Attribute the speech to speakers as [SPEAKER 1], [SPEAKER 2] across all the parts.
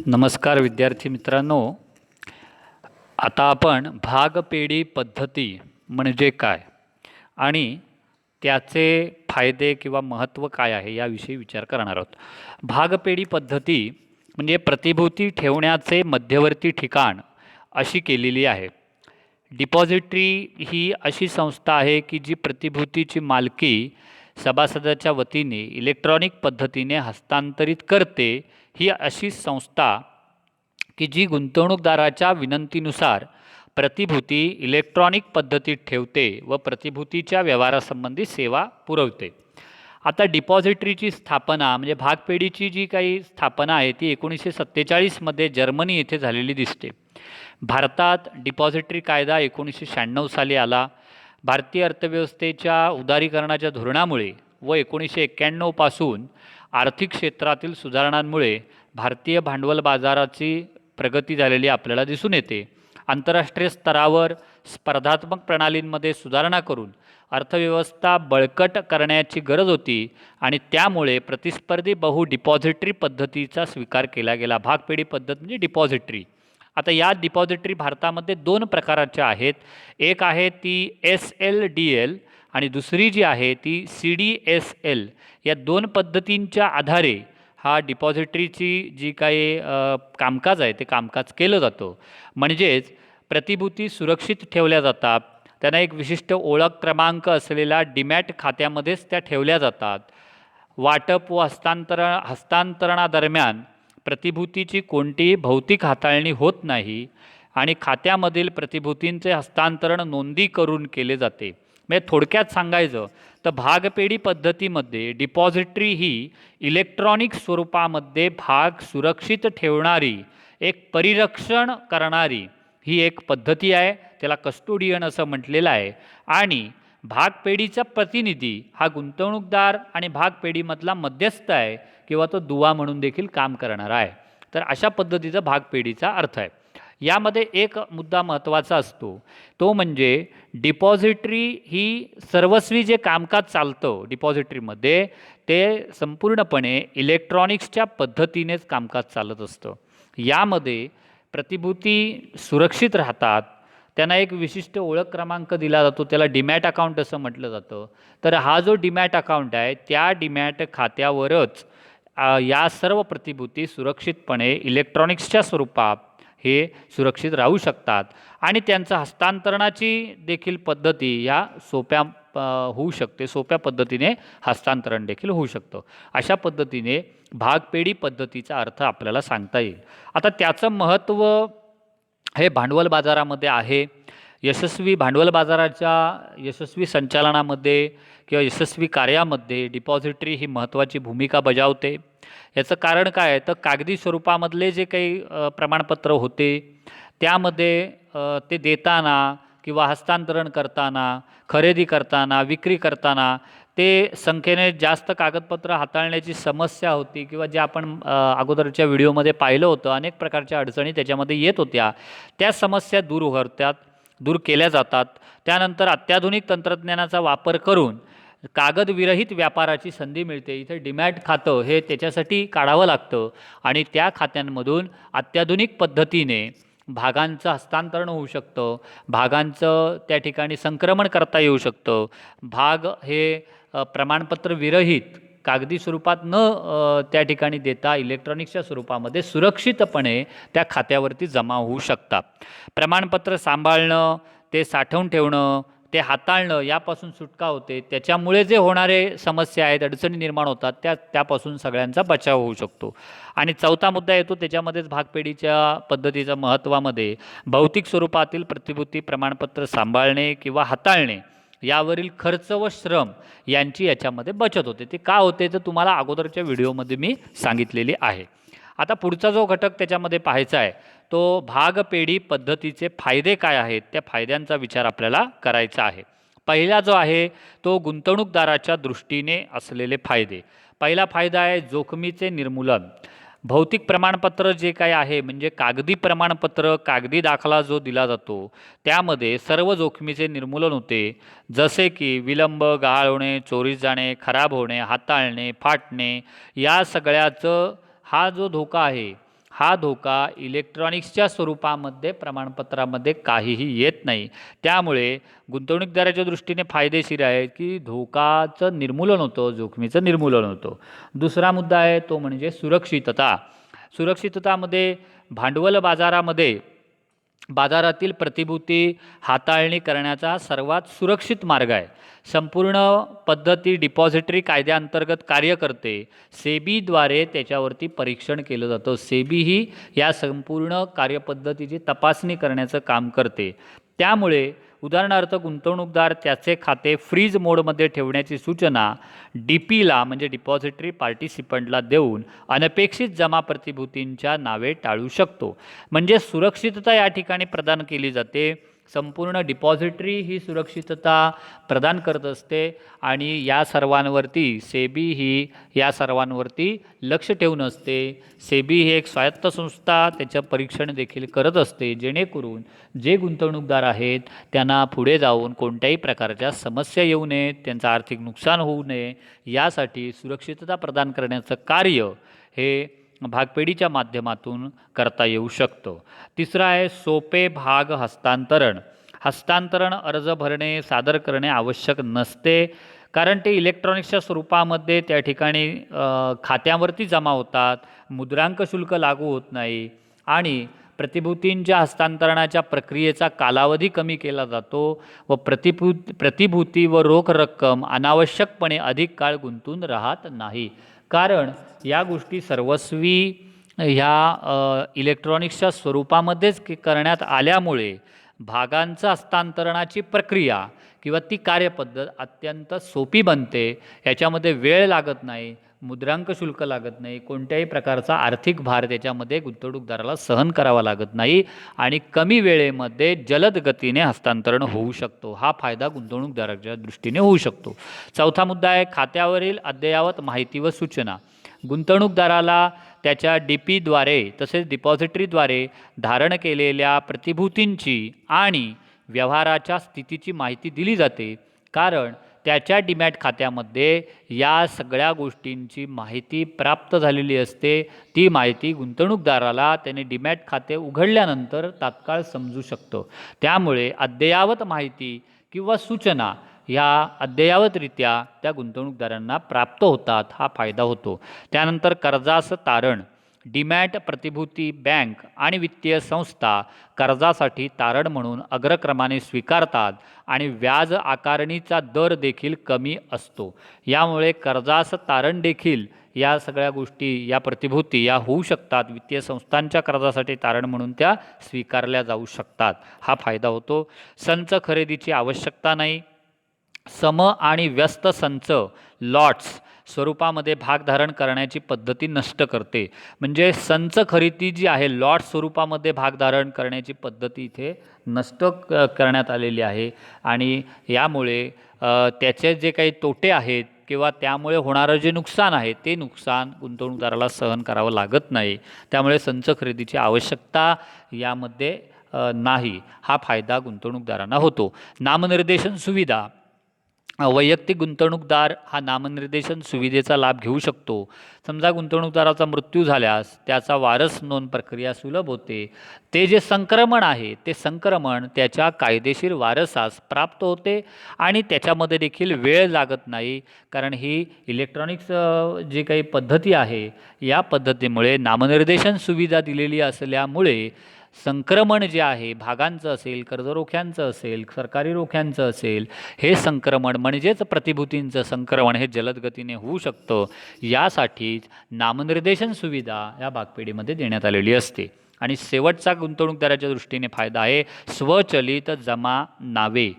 [SPEAKER 1] नमस्कार विद्यार्थी मित्रांनो. आता आपण भागपेढी पद्धती म्हणजे काय? आणि त्याचे फायदे किंवा महत्त्व काय आहे याविषयी विचार करणार आहोत. भागपेढी पद्धती म्हणजे प्रतिभूती ठेवण्याचे मध्यवर्ती ठिकाण अशी केलेली आहे. डिपॉझिटरी ही अशी संस्था आहे की जी प्रतिभूतीची मालकी सभासदाच्या वतीने इलेक्ट्रॉनिक पद्धतीने हस्तांतरित करते ही अशी संस्था की जी गुंतवणूकदाराच्या विनंतीनुसार प्रतिभूती इलेक्ट्रॉनिक पद्धतीत ठेवते व प्रतिभूतीच्या व्यवहारासंबंधी सेवा पुरवते. आता डिपॉझिटरीची स्थापना म्हणजे भागपेढीची जी काही स्थापना आहे ती एकोणीसशे सत्तेचाळीसमध्ये जर्मनी येथे झालेली दिसते. भारतात डिपॉझिटरी कायदा एकोणीसशे शहाण्णव साली आला. भारतीय अर्थव्यवस्थेच्या उदारीकरणाच्या धोरणामुळे व एकोणीसशे एक्क्याण्णवपासून आर्थिक क्षेत्रातील सुधारणांमुळे भारतीय भांडवल बाजाराची प्रगती झालेली आपल्याला दिसून येते. आंतरराष्ट्रीय स्तरावर स्पर्धात्मक प्रणालींमध्ये सुधारणा करून अर्थव्यवस्था बळकट करण्याची गरज होती आणि त्यामुळे प्रतिस्पर्धी बहु डिपॉझिटरी पद्धतीचा स्वीकार केला गेला. भागपेढी पद्धत म्हणजे डिपॉझिटरी. आता या डिपॉझिटरी भारतामध्ये दोन प्रकाराच्या आहेत. एक आहे ती एस एल डी एल आणि दुसरी जी आहे ती सी डी एस एल. या दोन पद्धतींच्या आधारे हा डिपॉझिटरीची जी काही कामकाज आहे ते कामकाज केलं जातं. म्हणजेच प्रतिभूती सुरक्षित ठेवल्या जातात. त्यांना एक विशिष्ट ओळख क्रमांक असलेल्या डीमॅट खात्यामध्येच त्या ठेवल्या जातात. वाटप व हस्तांतरण हस्तांतरणादरम्यान प्रतिभूतीची कोणतीही भौतिक हाताळणी होत नाही आणि खात्यामधील प्रतिभूतींचे हस्तांतरण नोंदी करून केले जाते. म्हणजे थोडक्यात सांगायचं तर भागपेढी पद्धतीमध्ये डिपॉझिटरी ही इलेक्ट्रॉनिक स्वरूपामध्ये भाग सुरक्षित ठेवणारी एक परिरक्षण करणारी ही एक पद्धती आहे. त्याला कस्टोडियन असं म्हटलेलं आहे. आणि भागपेढीचा प्रतिनिधी हा गुंतवणूकदार आणि भागपेढीमधला मध्यस्थ आहे किंवा तो दुवा म्हणून देखील काम करणारा आहे. तर अशा पद्धतीचा भागपेढीचा अर्थ आहे. यामध्ये एक मुद्दा महत्त्वाचा असतो. तो म्हणजे डिपॉझिटरी ही सर्वस्वी जे कामकाज चालतं डिपॉझिटरीमध्ये ते संपूर्णपणे इलेक्ट्रॉनिक्सच्या पद्धतीनेच कामकाज चालत असतं. यामध्ये प्रतिभूती सुरक्षित राहतात त्यांना एक विशिष्ट ओळख क्रमांक दिला जातो त्याला डीमॅट अकाउंट असं म्हटलं जातं. तर हा जो डीमॅट अकाउंट आहे त्या डीमॅट खात्यावरच या सर्व प्रतिभूती सुरक्षितपणे इलेक्ट्रॉनिक्सच्या स्वरूपात हे सुरक्षित राहू शकतात. आणि त्यांचं हस्तांतरणाची देखील पद्धती या सोप्या होऊ शकते. सोप्या पद्धतीने हस्तांतरण देखील होऊ शकतं. अशा पद्धतीने भागपेढी पद्धतीचा अर्थ आपल्याला सांगता येईल. आता त्याचं महत्त्व हे भांडवल बाजारामध्ये आहे. यशस्वी भांडवल बाजाराच्या यशस्वी संचालनामध्ये किंवा यशस्वी कार्यामध्ये डिपॉझिटरी ही महत्त्वाची भूमिका बजावते. याचं कारण काय आहे? तर कागदी स्वरूपामधले जे काही प्रमाणपत्र होते त्यामध्ये ते देताना किंवा हस्तांतरण करताना खरेदी करताना विक्री करताना ते संख्येने जास्त कागदपत्र हाताळण्याची समस्या होती किंवा जे आपण अगोदरच्या व्हिडिओमध्ये पाहिलं होतं अनेक प्रकारच्या अडचणी त्याच्यामध्ये येत होत्या. त्या समस्या दूर उघडतात दूर केल्या जातात. त्यानंतर अत्याधुनिक तंत्रज्ञानाचा वापर करून कागदविरहित व्यापाराची संधी मिळते. इथे डिमॅट खातं हे त्याच्यासाठी काढावं लागतं आणि त्या खात्यांमधून अत्याधुनिक पद्धतीने भागांचं हस्तांतरण होऊ शकतं. भागांचं त्या ठिकाणी संक्रमण करता येऊ शकतं. भाग हे प्रमाणपत्र विरहित कागदी स्वरूपात न त्या ठिकाणी देता इलेक्ट्रॉनिक्सच्या स्वरूपामध्ये सुरक्षितपणे त्या खात्यावरती जमा होऊ शकतात. प्रमाणपत्र सांभाळणं ते साठवून ठेवणं ते हाताळणं यापासून सुटका होते. त्याच्यामुळे जे होणारे समस्या आहेत अडचणी निर्माण होतात त्या त्यापासून सगळ्यांचा बचाव होऊ शकतो. आणि चौथा मुद्दा येतो त्याच्यामध्येच भागपेढीच्या पद्धतीच्या महत्त्वामध्ये भौतिक स्वरूपातील प्रतिभूती प्रमाणपत्र सांभाळणे किंवा हाताळणे. यावरील खर्च व श्रम यांची याच्यामध्ये बचत होते. ते का होते तर तुम्हाला अगोदरच्या व्हिडिओमध्ये मी सांगितलेली आहे. आता पुढचा जो घटक त्याच्यामध्ये पाहायचा आहे तो भागपेढी पद्धतीचे फायदे काय आहेत त्या फायद्यांचा विचार आपल्याला करायचा आहे. पहिला जो आहे तो गुंतवणूकदाराच्या दृष्टीने असलेले फायदे. पहिला फायदा आहे जोखमीचे निर्मूलन. भौतिक प्रमाणपत्र जे काय आहे म्हणजे कागदी प्रमाणपत्र कागदी दाखला जो दिला जातो त्यामध्ये सर्व जोखमीचे निर्मूलन होते. जसे की विलंब गहाळ होणे चोरीस जाणे खराब होणे हाताळणे फाटणे या सगळ्याचं हा जो धोका आहे हा धोका इलेक्ट्रॉनिक्सच्या स्वरूपामध्ये प्रमाणपत्रामध्ये काहीही येत नाही. त्यामुळे गुंतवणूकदाराच्या दृष्टीने फायदेशीर आहे की धोकाचं निर्मूलन होतं जोखमीचं निर्मूलन होतं. दुसरा मुद्दा आहे तो म्हणजे सुरक्षितता. सुरक्षिततामध्ये भांडवल बाजारामध्ये बाजारातील प्रतिभूती हाताळणी करण्याचा सर्वात सुरक्षित मार्ग आहे. संपूर्ण पद्धती डिपॉझिटरी कायद्याअंतर्गत कार्य करते. सेबीद्वारे त्याच्यावरती परीक्षण केलं जातं. सेबी ही या संपूर्ण कार्यपद्धतीची तपासणी करण्याचं काम करते. त्यामुळे उदाहरणार्थ गुंतवणूकदार त्याचे खाते फ्रीज मोडमध्ये ठेवण्याची सूचना डी पीला म्हणजे डिपॉझिटरी पार्टिसिपंटला देऊन अनपेक्षित जमा प्रतिभूतींच्या नावे टाळू शकतो. म्हणजे सुरक्षितता या ठिकाणी प्रदान केली जाते. संपूर्ण डिपॉझिटरी ही सुरक्षितता प्रदान करत असते आणि या सर्वांवरती सेबी ही या सर्वांवरती लक्ष ठेवून असते. सेबी ही एक स्वायत्त संस्था त्याचं परीक्षण देखील करत असते जेणेकरून जे गुंतवणूकदार आहेत त्यांना पुढे जाऊन कोणत्याही प्रकारच्या समस्या येऊ नयेत त्यांचं आर्थिक नुकसान होऊ नये यासाठी सुरक्षितता प्रदान करण्याचं कार्य हे भागपेढीच्या माध्यमातून करता येऊ शकतो. तिसरं आहे सोपे भाग हस्तांतरण. हस्तांतरण अर्ज भरणे सादर करणे आवश्यक नसते कारण ते इलेक्ट्रॉनिक्सच्या स्वरूपामध्ये त्या ठिकाणी खात्यावरती जमा होतात मुद्रांक शुल्क लागू होत नाही आणि प्रतिभूतींच्या हस्तांतरणाच्या प्रक्रियेचा कालावधी कमी केला जातो व प्रतिभू प्रतिभूती व रोख रक्कम अनावश्यकपणे अधिक काळ गुंतून राहत नाही. कारण या गोष्टी सर्वस्वी ह्या इलेक्ट्रॉनिक्सच्या स्वरूपामध्येच करण्यात आल्यामुळे भागांचं हस्तांतरणाची प्रक्रिया किंवा ती कार्यपद्धत अत्यंत सोपी बनते. याच्यामध्ये वेळ लागत नाही. मुद्रांक शुल्क लागत नाही कोणत्याही प्रकारचा आर्थिक भार त्याच्यामध्ये गुंतवणूकदाराला सहन करावा लागत नाही आणि कमी वेळेमध्ये जलद गतीने हस्तांतरण होऊ शकतो. हा फायदा गुंतवणूकदाराच्या दृष्टीने होऊ शकतो. चौथा मुद्दा आहे खात्यावरील अद्ययावत माहिती व सूचना. गुंतवणूकदाराला त्याच्या डी पीद्वारे तसेच डिपॉझिटरीद्वारे धारण केलेल्या प्रतिभूतींची आणि व्यवहाराच्या स्थितीची माहिती दिली जाते. कारण त्याच्या डीमॅट खात्यामध्ये या सगळ्या गोष्टींची माहिती प्राप्त झालेली असते. ती माहिती गुंतवणूकदाराला त्याने डीमॅट खाते उघडल्यानंतर तात्काळ समजू शकतो. त्यामुळे अद्ययावत माहिती किंवा सूचना ह्या अद्ययावतरित्या त्या गुंतवणूकदारांना प्राप्त होतात हा फायदा होतो. त्यानंतर कर्जाचं तारण डीमॅट प्रतिभूती बँक आणि वित्तीय संस्था कर्जासाठी तारण म्हणून अग्रक्रमाने स्वीकारतात आणि व्याज आकारणीचा दर देखील कमी असतो. यामुळे कर्जाचं तारण देखील या सगळ्या गोष्टी या प्रतिभूती या होऊ शकतात. वित्तीय संस्थांच्या कर्जासाठी तारण म्हणून त्या स्वीकारल्या जाऊ शकतात. हा फायदा होतो. संच खरेदीची आवश्यकता नाही. सम आणि व्यस्त संच लॉट्स स्वरूपामध्ये भागधारण करण्याची पद्धती नष्ट करते. म्हणजे संच खरेदी जी आहे लॉट स्वरूपामध्ये भागधारण करण्याची पद्धती इथे नष्ट क करण्यात आलेली आहे. आणि यामुळे त्याचे जे काही तोटे आहेत किंवा त्यामुळे होणारं जे नुकसान आहे ते नुकसान गुंतवणूकदाराला सहन करावं लागत नाही. त्यामुळे संच खरेदीची आवश्यकता यामध्ये नाही. हा फायदा गुंतवणूकदारांना होतो. नामनिर्देशन सुविधा. वैयक्तिक गुंतवणूकदार हा नामनिर्देशन सुविधेचा लाभ घेऊ शकतो. समजा गुंतवणूकदाराचा मृत्यू झाल्यास त्याचा वारस नोंद प्रक्रिया सुलभ होते. ते जे संक्रमण आहे ते संक्रमण त्याच्या कायदेशीर वारसास प्राप्त होते आणि त्याच्यामध्ये देखील वेळ लागत नाही. कारण ही इलेक्ट्रॉनिक्स जी काही पद्धती आहे या पद्धतीमुळे नामनिर्देशन सुविधा दिलेली असल्यामुळे संक्रमण जे आहे भागांचं असेल कर्जरोख्यांचं असेल सरकारी रोख्यांचं असेल हे संक्रमण म्हणजेच प्रतिभूतींचं संक्रमण हे जलदगतीने होऊ शकतं. यासाठीच नामनिर्देशन सुविधा या भागपेढीमध्ये देण्यात आलेली असते. आणि शेवटचा गुंतवणूकदाराच्या दृष्टीने फायदा आहे स्वचलित जमा नावे.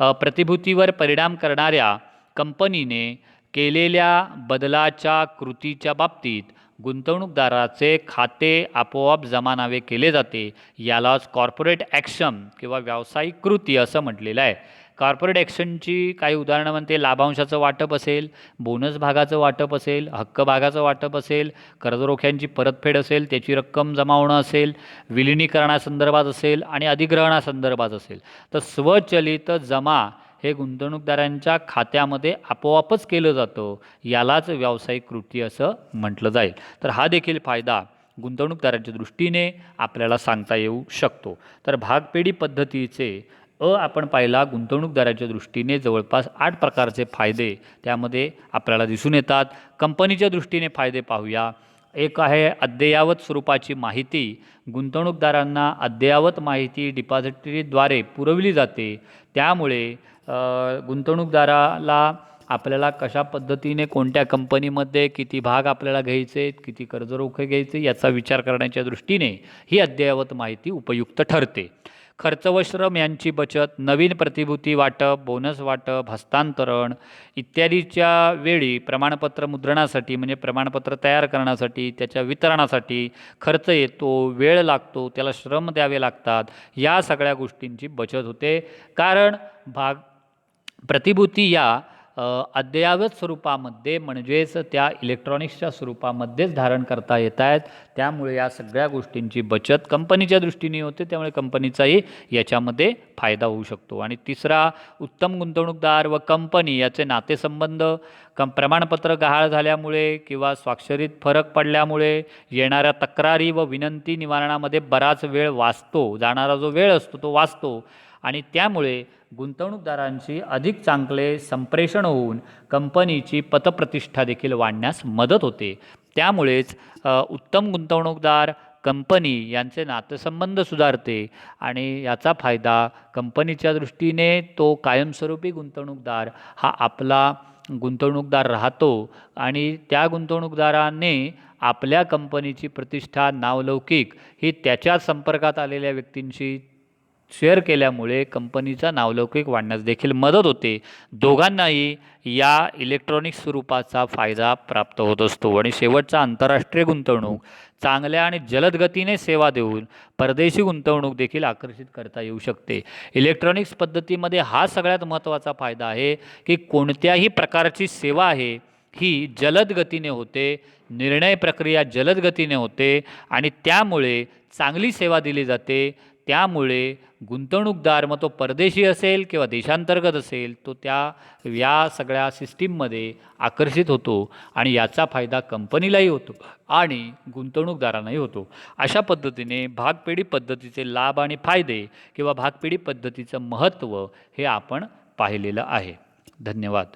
[SPEAKER 1] प्रतिभूतीवर परिणाम करणाऱ्या कंपनीने केलेल्या बदलाच्या कृतीच्या बाबतीत गुंतवणूकदाराचे खाते आपोआप जमा नावे केले जाते. यालाच कॉर्पोरेट ॲक्शन किंवा व्यावसायिक कृती असं म्हटलेलं आहे. कॉर्पोरेट ॲक्शनची काही उदाहरणं म्हणते लाभांशाचं वाटप असेल बोनस भागाचं वाटप असेल हक्क भागाचं वाटप असेल कर्जरोख्यांची परतफेड असेल त्याची रक्कम जमा होणं असेल विलिनीकरणासंदर्भात असेल आणि अधिग्रहणासंदर्भात असेल. तर स्वचलित जमा हे गुंतवणूकदारांच्या खात्यामध्ये आपोआपच केलं जातं यालाच व्यावसायिक कृती असं म्हटलं जाईल. तर हा देखील फायदा गुंतवणूकदारांच्या दृष्टीने आपल्याला सांगता येऊ शकतो. तर भागपेढी पद्धतीचे अ आपण पाहिला गुंतवणूकदाराच्या दृष्टीने जवळपास आठ प्रकारचे फायदे त्यामध्ये आपल्याला दिसून येतात. कंपनीच्या दृष्टीने फायदे पाहूया. एक आहे अद्ययावत स्वरूपाची माहिती. गुंतवणूकदारांना अद्ययावत माहिती डिपॉझिटरीद्वारे पुरवली जाते. त्यामुळे गुंतवणूकदाराला आपल्याला कशा पद्धतीने कोणत्या कंपनीमध्ये किती भाग आपल्याला घ्यायचे किती कर्जरोखे घ्यायचे याचा विचार करण्याच्या दृष्टीने ही अद्ययावत माहिती उपयुक्त ठरते. खर्च व श्रम यांची बचत नवीन प्रतिभूती वाटप बोनस वाटप हस्तांतरण इत्यादीच्या वेळी प्रमाणपत्र मुद्रणासाठी म्हणजे प्रमाणपत्र तयार करण्यासाठी त्याच्या वितरणासाठी खर्च येतो वेळ लागतो त्याला श्रम द्यावे लागतात. या सगळ्या गोष्टींची बचत होते. कारण भाग प्रतिभूती या अद्ययावत स्वरूपामध्ये म्हणजेच त्या इलेक्ट्रॉनिक्सच्या स्वरूपामध्येच धारण करता येत आहेत त्यामुळे या सगळ्या गोष्टींची बचत कंपनीच्या दृष्टीने होते. त्यामुळे कंपनीचाही याच्यामध्ये फायदा होऊ शकतो. आणि तिसरा उत्तम गुंतवणूकदार व कंपनी याचे नातेसंबंध कं प्रमाणपत्र गहाळ झाल्यामुळे किंवा स्वाक्षरीत फरक पडल्यामुळे येणाऱ्या तक्रारी व विनंती निवारणामध्ये बराच वेळ वाचतो. जाणारा जो वेळ असतो तो वाचतो. आणि त्यामुळे गुंतवणूकदारांशी अधिक चांगले संप्रेषण होऊन कंपनीची पतप्रतिष्ठा देखील वाढण्यास मदत होते. त्यामुळेच उत्तम गुंतवणूकदार कंपनी यांचे नातेसंबंध सुधारते आणि याचा फायदा कंपनीच्या दृष्टीने तो कायमस्वरूपी गुंतवणूकदार हा आपला गुंतवणूकदार राहतो आणि त्या गुंतवणूकदाराने आपल्या कंपनीची प्रतिष्ठा नावलौकिक ही त्याच्या संपर्कात आलेल्या व्यक्तींशी शेअर केल्यामुळे कंपनीचा नावलौकिक वाढण्यास देखील मदत होते. दोघांनाही या इलेक्ट्रॉनिक स्वरूपाचा फायदा प्राप्त होत असतो. आणि शेवटचा आंतरराष्ट्रीय गुंतवणूक चांगल्या आणि जलद गतीने सेवा देऊन परदेशी गुंतवणूक देखील आकर्षित करता येऊ शकते. इलेक्ट्रॉनिक्स पद्धतीमध्ये हा सगळ्यात महत्त्वाचा फायदा आहे की कोणत्याही प्रकारची सेवा आहे ही जलद गतीने होते निर्णय प्रक्रिया जलद गतीने होते आणि त्यामुळे चांगली सेवा दिली जाते त्यामुळे गुंतवणूकदार मग तो परदेशी असेल किंवा देशांतर्गत असेल तो त्या या सगळ्या सिस्टीममध्ये आकर्षित होतो आणि याचा फायदा कंपनीलाही होतो आणि गुंतवणूकदारांनाही होतो. अशा पद्धतीने भागपेढी पद्धतीचे लाभ आणि फायदे किंवा भागपेढी पद्धतीचं महत्त्व हे आपण पाहिलेलं आहे. धन्यवाद.